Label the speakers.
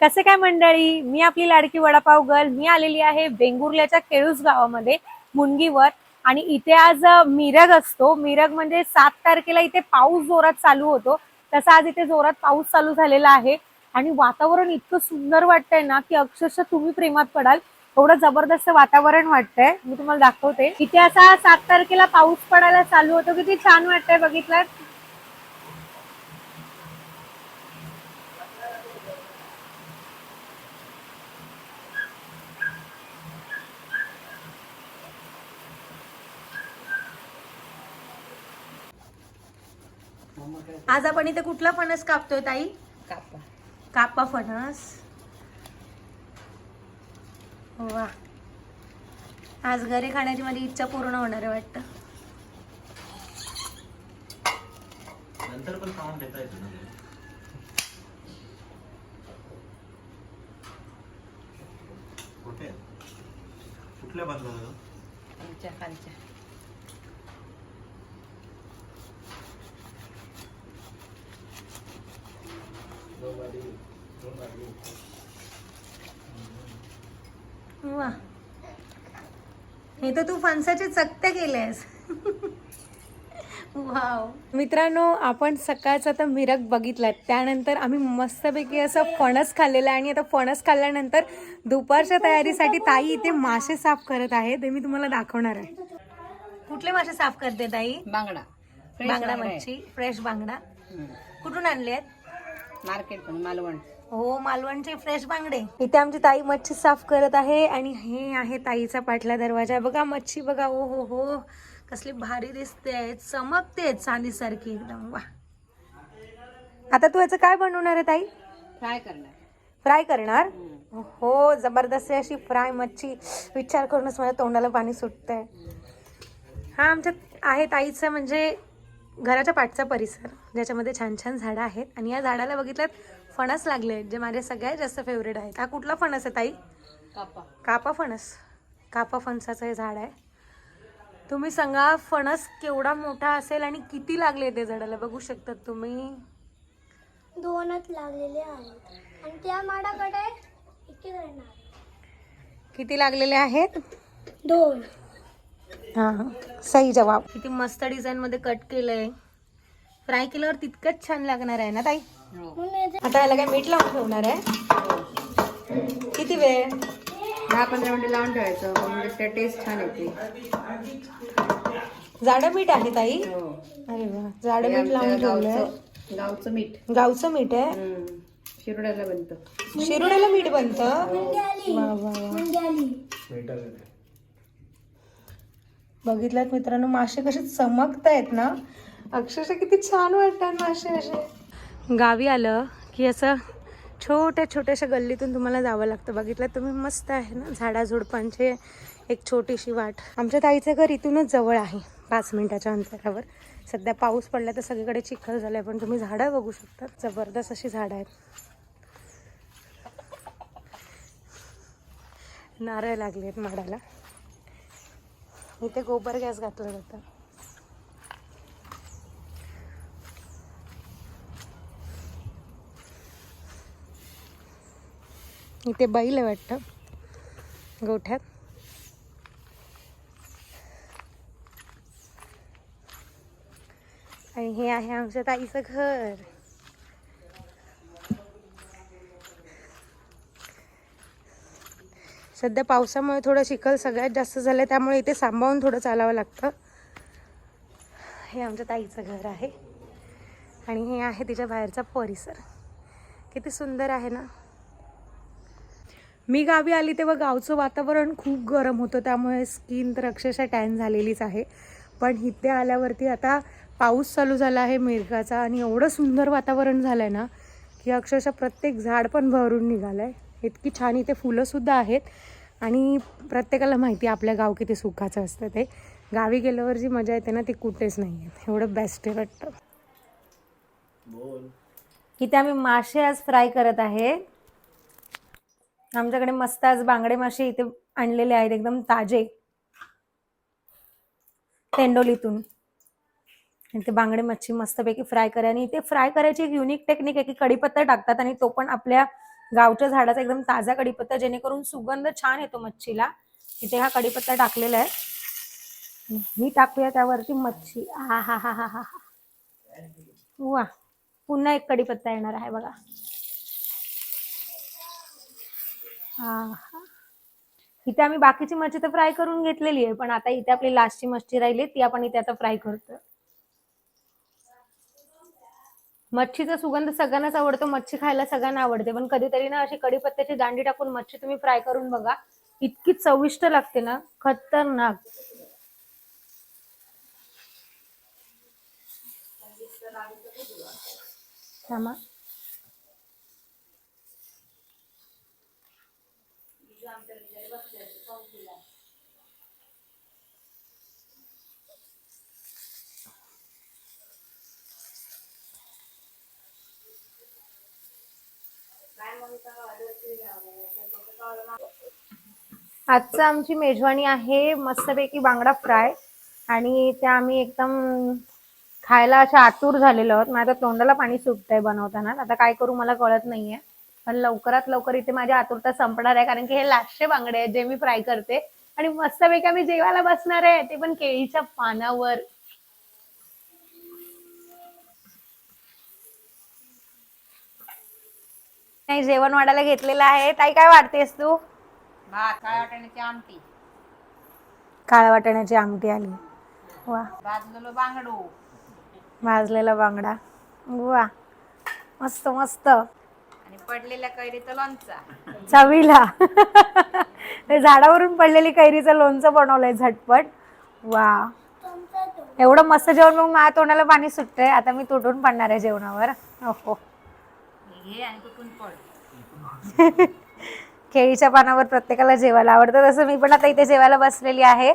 Speaker 1: कसे काय मंडळी? मी आपली लाडकी वडापाव गर्ल. मी आलेली आहे वेंगुर्ल्याच्या केळूस गावामध्ये मुनगीवर. आणि इथे आज मिरग असतो. मिरग म्हणजे सात तारखेला इथे पाऊस जोरात चालू होतो. तसा आज इथे जोरात पाऊस चालू झालेला आहे. आणि वातावरण इतकं सुंदर वाटतंय ना की अक्षरशः तुम्ही प्रेमात पडाल. एवढं जबरदस्त वातावरण वाटतंय. मी तुम्हाला दाखवते. इथे असा सात तारखेला पाऊस पडायला चालू होतो. किती छान वाटतंय बघितलं आज आपण इथे कुठला फणस कापतोय ताई?
Speaker 2: कापा.
Speaker 1: कापा फणस. वा. आज घरी खाण्याची माझी इच्छा पूर्ण होणार आहे वाटतं.
Speaker 3: नंतर पण खाऊन घेता येतं ना कुठे? कुठल्या बांधला
Speaker 2: आमच्या खालच्या
Speaker 1: वा हे तर तू फणसाचे चकते केलेस. वाव मित्रांनो आपण सकाळचा तर मिरग बघितलात त्यानंतर आम्ही मस्तपैकी असं फणस खाल्लेलं आहे आणि आता फणस खाल्ल्यानंतर दुपारच्या तयारीसाठी ताई इथे मासे साफ करत आहे ते मी तुम्हाला दाखवणार आहे. कुठले मासे साफ करते ताई?
Speaker 2: बांगडा.
Speaker 1: बांगडा. मच्छी फ्रेश बांगडा. कुठून आणले आहेत
Speaker 2: मार्केट पण मालवण.
Speaker 1: हो मालवणचे फ्रेश बांगडे. इथे आमची ताई मच्छी साफ करत आहे आणि हे आहे ताईचा पाटला दरवाजा. बघा मच्छी बघा ओ हो हो. कसली भारी दिसते. चमकते चांदीसारखी एकदम. वा आता तू याचं काय बनवणार आहे ताई?
Speaker 2: फ्राय करणार.
Speaker 1: फ्राय करणार? हो जबरदस्त अशी फ्राय मच्छी. विचार करूनच माझ्या तोंडाला पाणी सुटतंय. हा आमच्या आहे ताईचं म्हणजे घराच्या पाठचा परिसर. ज्याच्यामध्ये छान छान झाडं आहेत. आणि या झाडाला बघितल्यात फणस लागले आहेत जे माझे सगळ्यात जास्त फेवरेट आहेत. हा कुठला फणस आहे ताई?
Speaker 2: कापा.
Speaker 1: कापा फणस. कापा फणसाचं हे झाड आहे. तुम्ही सांगा फणस केवढा मोठा असेल आणि किती लागले ते झाडाला? बघू शकतात तुम्ही.
Speaker 4: दोनच लागलेले आहेत. आणि त्या माडाकडे
Speaker 1: किती लागलेले आहेत?
Speaker 4: दोन.
Speaker 1: हा सही जवाब. किती मस्त डिझाईन मध्ये कट केलंय. फ्राय केल्यावर तितकंच छान लागणार आहे ना ताई? आता याला काय मीठ लावून ठेवणार आहे? किती वेळ?
Speaker 2: दहा पंधरा मिनिटं लावून ठेवायचं. म्हणजे त्या टेस्ट छान येते.
Speaker 1: जाडं मीठ आहे ताई.
Speaker 2: हो.
Speaker 1: अरे वा. जाडं मीठ लावून ठेवलंय.
Speaker 2: गावचं मीठ.
Speaker 1: गावचं मीठ आहे.
Speaker 2: शिरोड्याला बनतं.
Speaker 1: शिरोड्याला मीठ बनतं? बघितल्यात मित्रांनो मासे कसे चमकत आहेत ना? अक्षरशः किती छान वाटतात मासे असे. गावी आलं की असं छोट्या छोट्याशा गल्लीतून तुम्हाला जावं लागतं. बघितलं तुम्ही मस्त आहे ना? झाडाझुडपांचे एक छोटीशी वाट. आमच्या ताईचं घर इथूनच जवळ आहे पाच मिनिटाच्या अंतरावर. सध्या पाऊस पडला तर सगळीकडे चिखल झालाय पण तुम्ही झाडं बघू शकता. जबरदस्त अशी झाडं आहेत. नारळ लागले आहेत माडाला. इथे गोबर गॅस घातला जातं. इथे बैल आहे वाटतं. गोठ्यात. आणि हे आहे आमच्या ताईचं घर. सध्या पावसामुळे थोडं चिखल सगळ्यात जास्त झालं त्यामुळे इथे सांभाळून थोडं चालावं लागतं. हे आमच्या ताईचं घर आहे. आणि हे आहे तिच्या बाहेरचा परिसर. किती सुंदर आहे ना. मी गावी आली तेव्हा गावचं वातावरण खूप गरम होतं त्यामुळे स्किन तर अक्षरशः टॅन झालेलीच आहे. पण इथे आल्यावरती आता पाऊस चालू झाला आहे मिरगाचा आणि एवढं सुंदर वातावरण झालं आहे ना की अक्षरशः प्रत्येक झाड पण भरून निघालं आहे इतकी छान इथे फुलंसुद्धा आहेत आणि प्रत्येकाला माहिती आहे आपल्या गाव किती सुखाचं असतं ते. गावी गेल्यावर जी मजा येते ना ती कुठेच नाही आहे एवढं बेस्ट आहे वाटतं.
Speaker 3: बोल.
Speaker 1: इथे आम्ही मासे आज फ्राय करत आहे. आमच्याकडे मस्त आज बांगडे मासे इथे आणलेले आहेत एकदम ताजे. तेंडोलीतून. इथे ते बांगडे मच्छी मस्तपैकी फ्राय करा आणि इथे फ्राय करायची एक युनिक टेक्निक आहे की कढीपत्ता टाकतात आणि तो पण आपल्या गावच्या झाडाचा एकदम ताजा कढीपत्ता जेणेकरून सुगंध छान येतो मच्छीला. इथे हा कढीपत्ता टाकलेला आहे. ही टाकूया त्यावरती मच्छी. हा हा हा हा हा वा पुन्हा एक कढीपत्ता येणार आहे बघा. हा इथे आम्ही बाकीची मच्छी तर फ्राय करून घेतलेली आहे पण आता इथे आपली लास्टची मच्छी राहिली ती आपण इथे आता फ्राय करतो मच्छीचा सुगंध सगळ्यांनाच आवडतो मच्छी खायला सगळ्यांना आवडते पण कधीतरी ना अशी कढीपत्त्याची दांडी टाकून मच्छी तुम्ही फ्राय करून बघा इतकी चविष्ट लागते ना खतरनाक. थांबा. आजचं आमची मेजवानी आहे मस्तपैकी बांगडा फ्राय. आणि त्या आम्ही एकदम खायला अशा आतूर झालेलो आहोत. माझ्या तोंडाला पाणी सुटतंय बनवताना. आता काय करू मला कळत नाहीये. पण लवकरात लवकर इथे माझी आतुरता संपणार आहे कारण की हे लास्टचे बांगडे आहेत जे मी फ्राय करते. आणि मस्तपैकी आम्ही जेवायला बसणार आहे ते पण केळीच्या पानावर. नाही जेवण वाढायला घेतलेलं आहे. ताई काय वाटतेस तू?
Speaker 2: भात काय वाटण्याची आमटी.
Speaker 1: काळ्या वाटाण्याची आमटी आली. वा.
Speaker 2: भाजलेलो बांगडू.
Speaker 1: भाजलेला बांगडा. वा. मस्त मस्त.
Speaker 2: पडलेल्या कैरीचं लोणचा.
Speaker 1: चवीला. झाडावरून पडलेली कैरीचं लोणचं बनवलंय झटपट. वा. एवढं मस्त जेवण मग माझ्या तोंडाला पाणी सुटतंय. आता मी तुटून पडणार आहे जेवणावर. हो
Speaker 2: हे घे आणि कुठून पड.
Speaker 1: केळीच्या पानावर प्रत्येकाला जेवायला आवडतं. तसं मी पण आता इथे जेवायला बसलेली आहे.